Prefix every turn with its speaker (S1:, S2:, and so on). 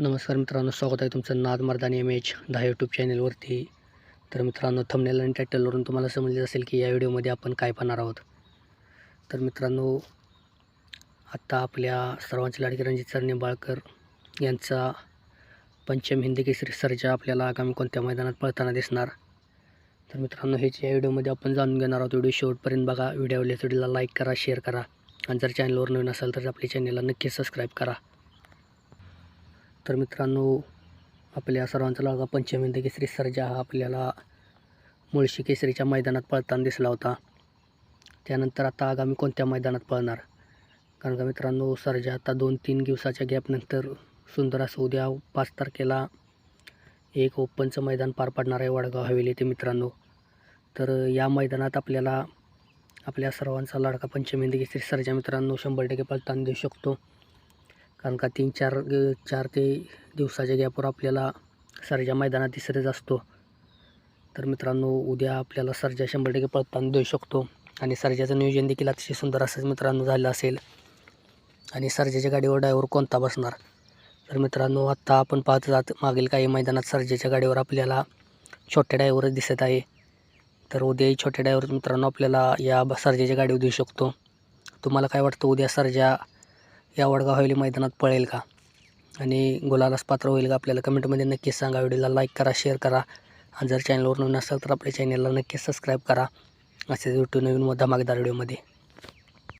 S1: नमस्कार मित्रांनो स्वागत आहे तुमचं नाद मर्दानी एम एच दहा यूट्यूब चॅनलवरती तर मित्रांनो थंबनेल आणि टायटलवरून तुम्हाला समजले असेल की या व्हिडिओमध्ये आपण काय पाहणार आहोत. तर मित्रांनो आत्ता आपल्या सर्वांचे लाडके रणजित सर निंबाळकर यांचा पंचम हिंदी केसरी सर्जा आपल्याला आगामी कोणत्या मैदानात पळताना दिसणार. तर मित्रांनो हेच या व्हिडिओमध्ये आपण जाणून घेणार आहोत. व्हिडिओ शेवटपर्यंत बघा. व्हिडिओ आवडल्यास व्हिडिओला लाईक करा शेअर करा. आणि जर चॅनलवर नवीन असाल तर आपल्या चॅनलला नक्की सबस्क्राईब करा. तर मित्रांनो आपल्या सर्वांचा लागा पंचमिंद केसरी सर्जा हा आपल्याला मुळशी केसरीच्या मैदानात पळताना दिसला होता. त्यानंतर आता आगामी कोणत्या मैदानात पळणार? कारण का मित्रांनो सर्जा आता दोन तीन दिवसाच्या गॅपनंतर सुंदर असं उद्या पाच तारखेला एक ओपनचं मैदान पार पाडणार आहे वडगाव हवेली ते मित्रांनो. तर या मैदानात आपल्याला आपल्या सर्वांचा लाडका पंचमिंद केसरी सर्जा मित्रांनो शंभर टक्के पळताना देऊ शकतो. कारण का तीन चार चार ते दिवसाच्या गॅपवर आपल्याला सर्जा मैदानात दिसतच असतो. तर मित्रांनो उद्या आपल्याला सर्जा शंभर टक्के पळताना देऊ शकतो. आणि सर्जाचं नियोजन देखील अतिशय सुंदर असंच मित्रांनो झालं असेल. आणि सर्जाच्या गाडीवर ड्रायव्हर कोणता बसणार? तर मित्रांनो आत्ता आपण पाहत जात मागील काही मैदानात सर्जेच्या गाडीवर आपल्याला छोट्या ड्रायव्हरच दिसत आहे. तर उद्याही छोट्या ड्रायव्हर मित्रांनो आपल्याला या सर्जेच्या गाडीवर देऊ शकतो. तुम्हाला काय वाटतं उद्या सर्जा या वडगाव हवेली मैदानात पळेल का? आणि गुलालास पात्र होईल का आपल्याला कमेंटमध्ये नक्कीच सांगा. व्हिडिओला लाईक करा शेअर करा. आणि जर चॅनलवर नवीन असाल तर आपल्या चॅनलला नक्कीच सबस्क्राईब करा. असेच यूट्यूब नवीन व धमाकेदार व्हिडिओमध्ये